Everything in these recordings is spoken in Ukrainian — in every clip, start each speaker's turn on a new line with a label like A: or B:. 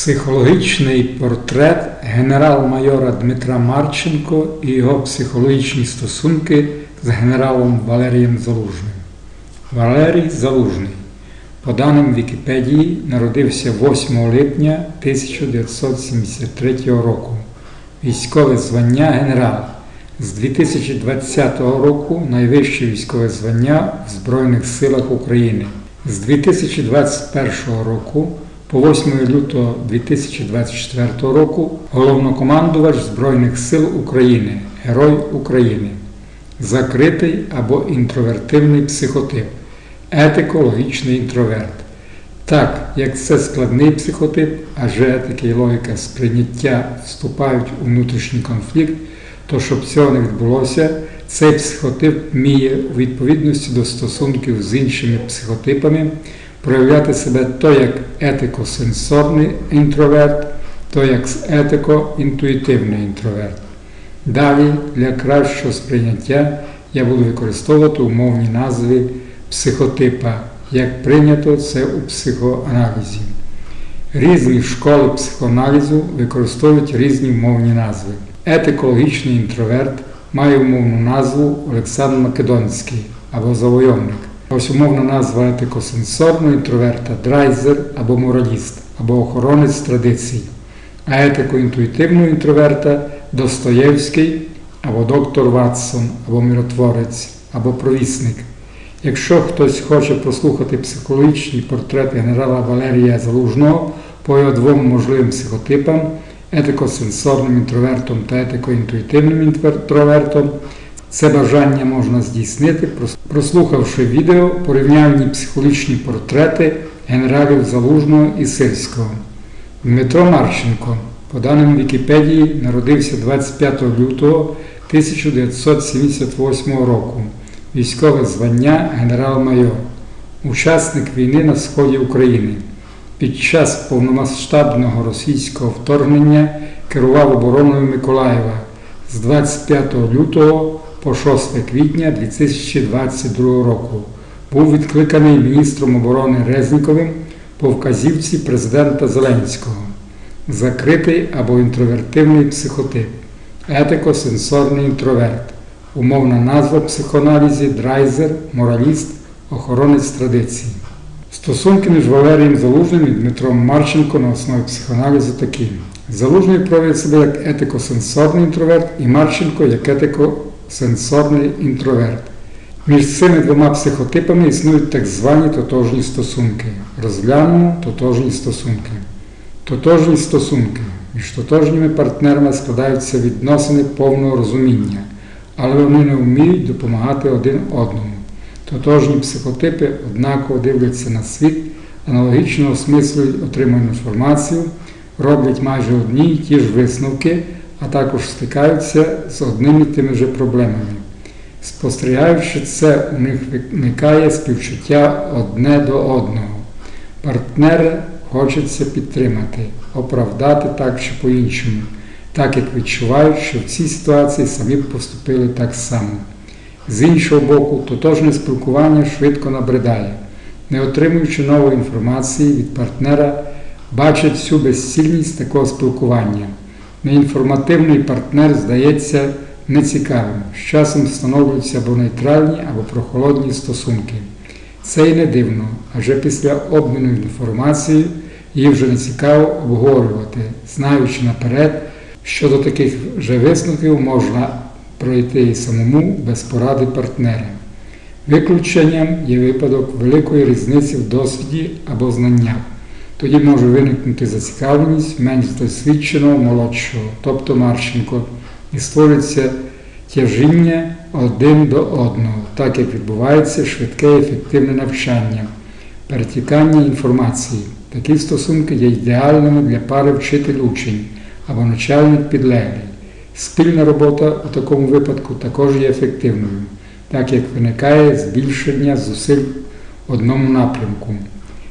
A: Психологічний портрет генерал-майора Дмитра Марченко і його психологічні стосунки з генералом Валерієм Залужним. Валерій Залужний, по даним Вікіпедії, народився 8 липня 1973 року. Військове звання генерал. З 2020 року найвище військове звання в Збройних силах України. З 2021 року по 8 лютого 2024 року головнокомандувач Збройних сил України, Герой України, закритий або інтровертивний психотип, етико-логічний інтроверт. Так, як це складний психотип, адже етика і логіка сприйняття вступають у внутрішній конфлікт, то щоб цього не відбулося, цей психотип вміє у відповідності до стосунків з іншими психотипами проявляти себе то як етико-сенсорний інтроверт, то як етико-інтуїтивний інтроверт. Далі для кращого сприйняття я буду використовувати умовні назви психотипа, як прийнято це у психоаналізі. Різні школи психоаналізу використовують різні умовні назви. Етикологічний інтроверт має умовну назву Олександр Македонський або завойовник. Ось умовна назва етикосенсорного інтроверта драйзер або мораліст, або охоронець традицій, а етико-інтуїтивного інтроверта Достоєвський або доктор Ватсон, або миротворець, або провісник. Якщо хтось хоче послухати психологічний портрет генерала Валерія Залужного по його двом можливим психотипам, етико-сенсорним інтровертом та етико-інтуїтивним інтровертом, це бажання можна здійснити, прослухавши відео порівняльні психологічні портрети генералів Залужного і Сирського. Дмитро Марченко, по даним Вікіпедії, народився 25 лютого 1978 року. Військове звання генерал-майор, учасник війни на сході України. Під час повномасштабного російського вторгнення керував обороною Миколаєва з 25 лютого по 6 квітня 2022 року. Був відкликаний міністром оборони Резніковим по вказівці президента Зеленського. Закритий або інтровертивний психотип, етико-сенсорний інтроверт, умовна назва в психоаналізі драйзер, мораліст, охоронець традицій. Стосунки між Валерієм Залужним і Дмитром Марченко на основі психоаналізу такі. Залужний проявив себе як етико-сенсорний інтроверт і Марченко як етико-сенсорний інтроверт. Між цими двома психотипами існують так звані тотожні стосунки. Розглянемо тотожні стосунки. Тотожні стосунки. Між тотожніми партнерами складаються відносини повного розуміння, але вони не вміють допомагати один одному. Тотожні психотипи однаково дивляться на світ, аналогічно осмислюють отриману інформацію, роблять майже одні й ті ж висновки, а також стикаються з одними тими ж проблемами. Спостерігаючи це, у них виникає співчуття одне до одного. Партнера хочеться підтримати, оправдати так чи по-іншому, так як відчувають, що в цій ситуації самі поступили так само. З іншого боку, тотожне спілкування швидко набридає, не отримуючи нової інформації від партнера, бачить всю безцільність такого спілкування. Неінформативний партнер здається нецікавим, з часом встановлюються або нейтральні, або прохолодні стосунки. Це й не дивно, адже після обміну інформацією її вже не цікаво обговорювати, знаючи наперед, що до таких же висновків можна пройти і самому без поради партнера. Виключенням є випадок великої різниці в досвіді або знаннях. Тоді може виникнути зацікавленість менш досвідченого молодшого, тобто Марченко, і створюється тяжіння один до одного, так як відбувається швидке і ефективне навчання, перетікання інформації. Такі стосунки є ідеальними для пари вчитель-учень або начальник-підлеглий. Спільна робота у такому випадку також є ефективною, так як виникає збільшення зусиль в одному напрямку.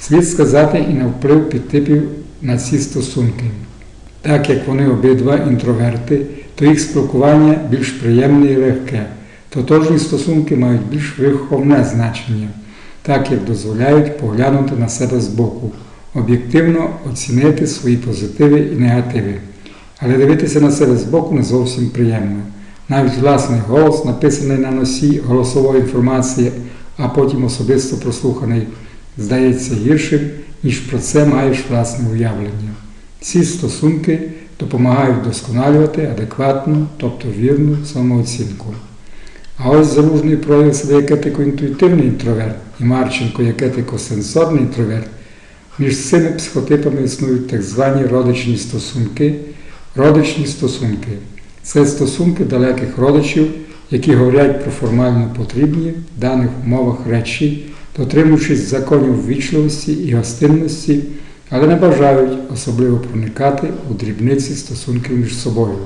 A: Слід сказати і на вплив підтипів на ці стосунки. Так як вони обидва інтроверти, то їх спілкування більш приємне і легке. Тотожні стосунки мають більш виховне значення, так як дозволяють поглянути на себе збоку, об'єктивно оцінити свої позитиви і негативи. Але дивитися на себе збоку не зовсім приємно. Навіть власний голос, написаний на носі голосової інформації, а потім особисто прослуханий, здається гіршим, ніж про це маєш власне уявлення. Ці стосунки допомагають вдосконалювати адекватну, тобто вірну самооцінку. А ось залужний проявив себе як етико-інтуїтивний інтроверт і Марченко як етико-сенсорний інтроверт. Між цими психотипами існують так звані родичні стосунки. Родичні стосунки це стосунки далеких родичів, які говорять про формально потрібні в даних умовах речі, дотримуючись законів ввічливості і гостинності, але не бажають особливо проникати у дрібниці стосунків між собою.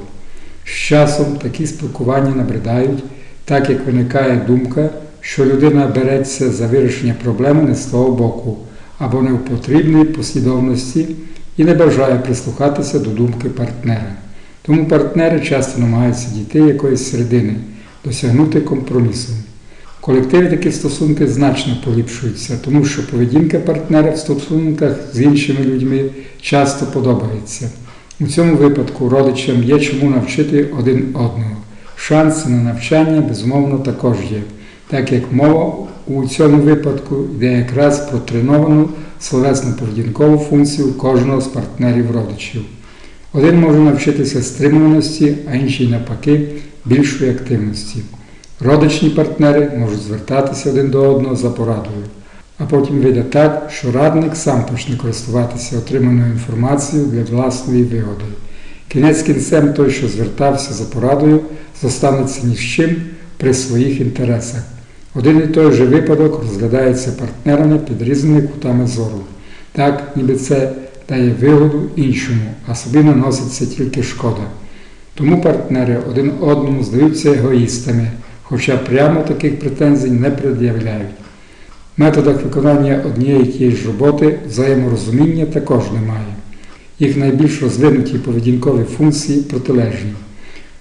A: З часом такі спілкування набридають, так як виникає думка, що людина береться за вирішення проблеми не з того боку або не в потрібній послідовності і не бажає прислухатися до думки партнера. Тому партнери часто намагаються дійти якоїсь середини, досягнути компромісу. Колективі такі стосунки значно поліпшуються, тому що поведінка партнера в стосунках з іншими людьми часто подобається. У цьому випадку родичам є чому навчити один одного. Шанси на навчання, безумовно, також є, так як мова у цьому випадку йде якраз про треновану словесно-поведінкову функцію кожного з партнерів родичів. Один може навчитися стримуваності, а інший навпаки більшої активності. Родичні партнери можуть звертатися один до одного за порадою, а потім вийде так, що радник сам почне користуватися отриманою інформацією для власної вигоди. Кінець кінцем той, що звертався за порадою, зостанеться ні з чим при своїх інтересах. Один і той же випадок розглядається партнерами під різними кутами зору. Так, ніби це дає вигоду іншому, а собі наноситься тільки шкода. Тому партнери один одному здаються егоїстами, хоча прямо таких претензій не пред'являють. В методах виконання однієї тієї ж роботи взаєморозуміння також немає. Їх найбільш розвинуті поведінкові функції протилежні.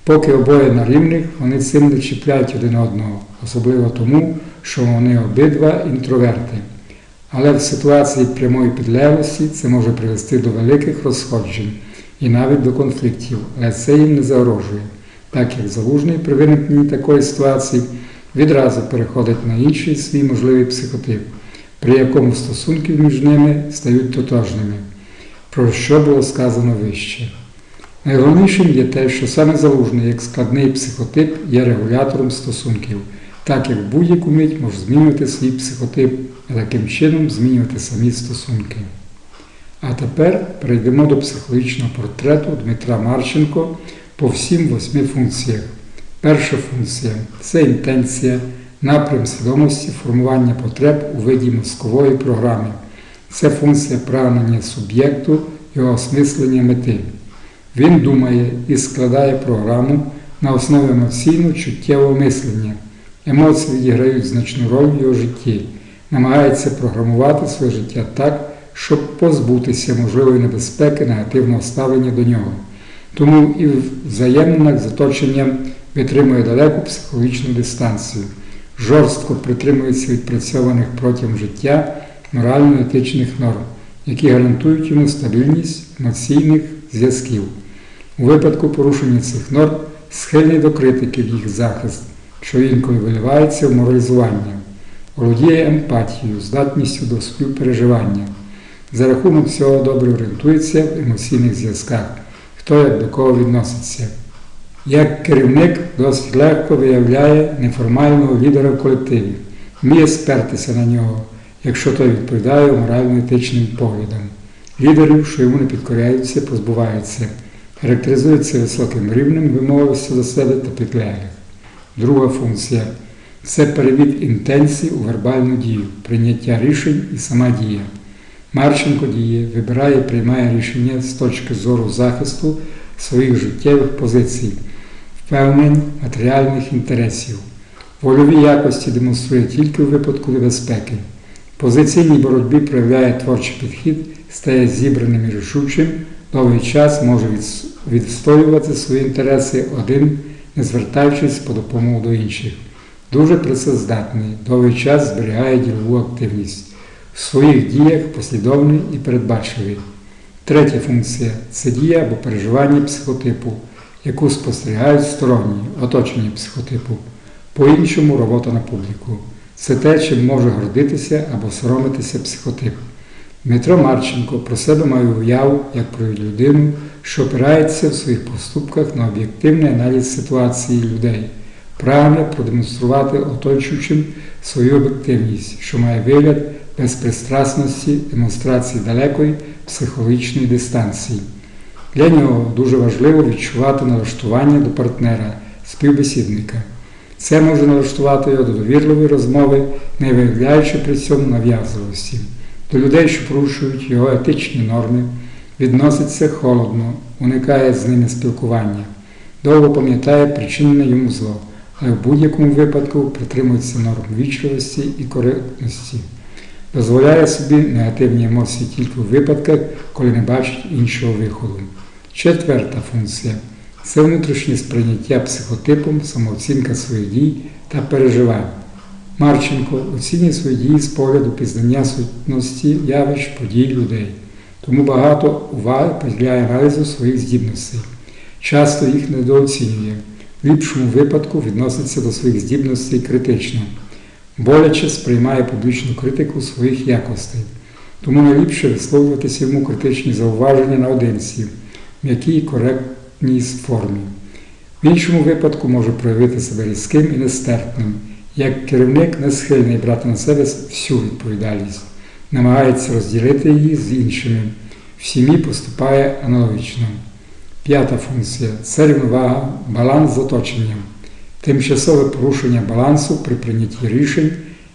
A: Поки обоє на рівних, вони цим не чіпляють один одного, особливо тому, що вони обидва інтроверти. Але в ситуації прямої підлеглості це може привести до великих розходжень і навіть до конфліктів, але це їм не загрожує, так як залужний при виникненні такої ситуації відразу переходить на інший свій можливий психотип, при якому стосунки між ними стають тотожними, про що було сказано вище. Найголовнішим є те, що саме залужний як складний психотип є регулятором стосунків, так як будь-яку мить може змінювати свій психотип, а таким чином змінювати самі стосунки. А тепер перейдемо до психологічного портрету Дмитра Марченко по всім восьми функціях. Перша функція це інтенція, напрям свідомості, формування потреб у виді мозкової програми. Це функція прагнення суб'єкту, його осмислення мети. Він думає і складає програму на основі емоційно-чуттєвого мислення. Емоції відіграють значну роль в його житті, намагається програмувати своє життя так, щоб позбутися можливої небезпеки негативного ставлення до нього. Тому і в взаєминах з оточенням витримує далеку психологічну дистанцію, жорстко притримується відпрацьованих протягом життя морально-етичних норм, які гарантують йому стабільність емоційних зв'язків. У випадку порушення цих норм схильний до критики в їх захист, що інколи виливається в моралізування, володіє емпатією, здатністю до співпереживання. За рахунок цього добре орієнтується в емоційних зв'язках, хто як до кого відноситься. Як керівник досить легко виявляє неформального лідера в колективі, вміє спертися на нього, якщо той відповідає морально-етичним поглядам. Лідерів, що йому не підкоряються, позбуваються, характеризується високим рівнем вимовивості до себе та підлеглих. Друга функція це перевід інтенцій у вербальну дію, прийняття рішень і сама дія. Марченко діє, вибирає і приймає рішення з точки зору захисту своїх життєвих позицій, впевнень матеріальних інтересів. Вольові якості демонструє тільки у випадку небезпеки. Позиційній боротьбі проявляє творчий підхід, стає зібраним і рішучим, довгий час може відстоювати свої інтереси один, не звертаючись по допомогу до інших. Дуже працездатний, довгий час зберігає ділову активність. В своїх діях послідовний і передбачливий. Третя функція це дія або переживання психотипу, яку спостерігають сторонні, оточені психотипу. По-іншому робота на публіку. Це те, чим може гордитися або соромитися психотип. Дмитро Марченко про себе має уяву як про людину, що опирається в своїх поступках на об'єктивний аналіз ситуації людей, прагне продемонструвати оточуючим свою об'єктивність, що має вигляд безпристрасності, демонстрації далекої психологічної дистанції. Для нього дуже важливо відчувати налаштування до партнера, співбесідника. Це може налаштувати його до довірливої розмови, не виявляючи при цьому нав'язливості. До людей, що порушують його етичні норми, відноситься холодно, уникає з ними спілкування, довго пам'ятає причинене йому зло, але в будь-якому випадку притримується норм вічливості і коректності. Дозволяє собі негативні емоції тільки у випадках, коли не бачить іншого виходу. Четверта функція це внутрішнє сприйняття психотипом, самооцінка своїх дій та переживань. Марченко оцінює свої дії з погляду пізнання сутності явищ, подій людей. Тому багато уваги приділяє аналізу своїх здібностей. Часто їх недооцінює. В ліпшому випадку відноситься до своїх здібностей критично. Боляче сприймає публічну критику своїх якостей. Тому найліпше висловлюватися йому критичні зауваження наодинці, в м'якій коректній формі. В іншому випадку може проявити себе різким і нестерпним. Як керівник не схильний брати на себе всю відповідальність, намагається розділити її з іншими. В сім'ї поступає аналогічно. П'ята функція це рівновага, баланс з оточенням, тимчасове порушення балансу при прийнятті рішень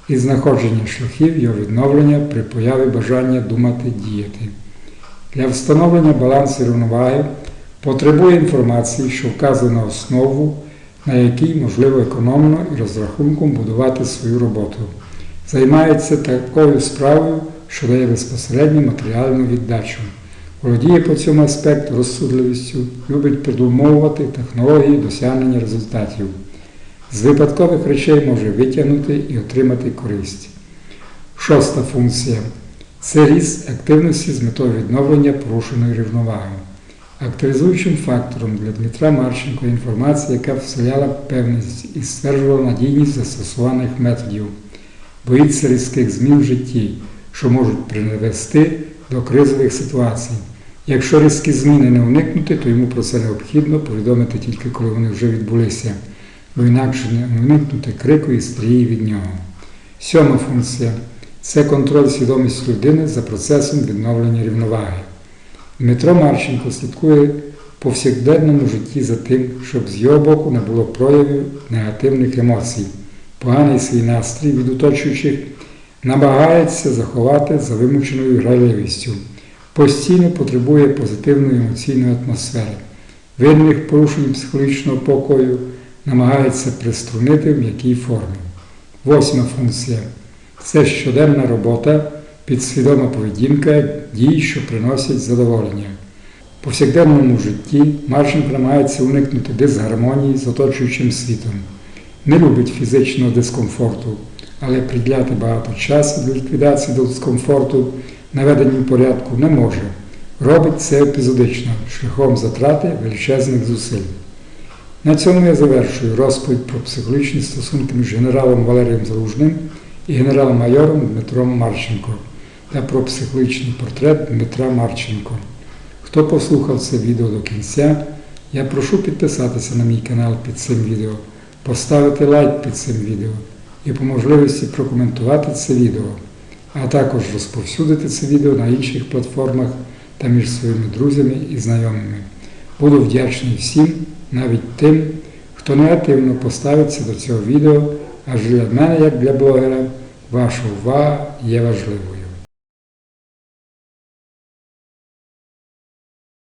A: і знаходження шляхів його відновлення при появі бажання думати, діяти. Для встановлення балансу рівноваги потребує інформації, що вказує на основу на якій можливо економно і розрахунком будувати свою роботу. Займається такою справою, що дає безпосередню матеріальну віддачу. Володіє по цьому аспекту розсудливістю, любить придумовувати технології досягнення результатів. З випадкових речей може витягнути і отримати користь. Шоста функція це ріст активності з метою відновлення порушеної рівноваги. Активізуючим фактором для Дмитра Марченко інформація, яка вселяла певність і стверджувала надійність застосуваних методів, боїться різких змін в житті, що можуть привести до кризових ситуацій. Якщо різкі зміни не уникнути, то йому про це необхідно повідомити тільки коли вони вже відбулися, бо інакше не уникнути крику і стрії від нього. Сьома функція це контроль свідомості людини за процесом відновлення рівноваги. Дмитро Марченко слідкує в повсякденному житті за тим, щоб з його боку не було проявів негативних емоцій. Поганий свій настрій від оточуючих намагається заховати за вимученою грайливістю. Постійно потребує позитивної емоційної атмосфери. Винних порушень психологічного покою намагається приструнити в м'якій формі. Восьма функція це щоденна робота підсвідома поведінка дій, що приносять задоволення. В повсякденному житті Марченко намагається уникнути дисгармонії з оточуючим світом. Не любить фізичного дискомфорту, але приділяти багато часу для ліквідації дискомфорту, наведенню порядку не може. Робить це епізодично, шляхом затрати величезних зусиль. На цьому я завершую розповідь про психологічні стосунки між генералом Валерієм Залужним і генерал-майором Дмитром Марченко та про психологічний портрет Дмитра Марченко. Хто послухав це відео до кінця, я прошу підписатися на мій канал під цим відео, поставити лайк під цим відео і по можливості прокоментувати це відео, а також розповсюдити це відео на інших платформах та між своїми друзями і знайомими. Буду вдячний всім, навіть тим, хто негативно поставиться до цього відео, адже для мене, як для блогера, ваша увага є важливою.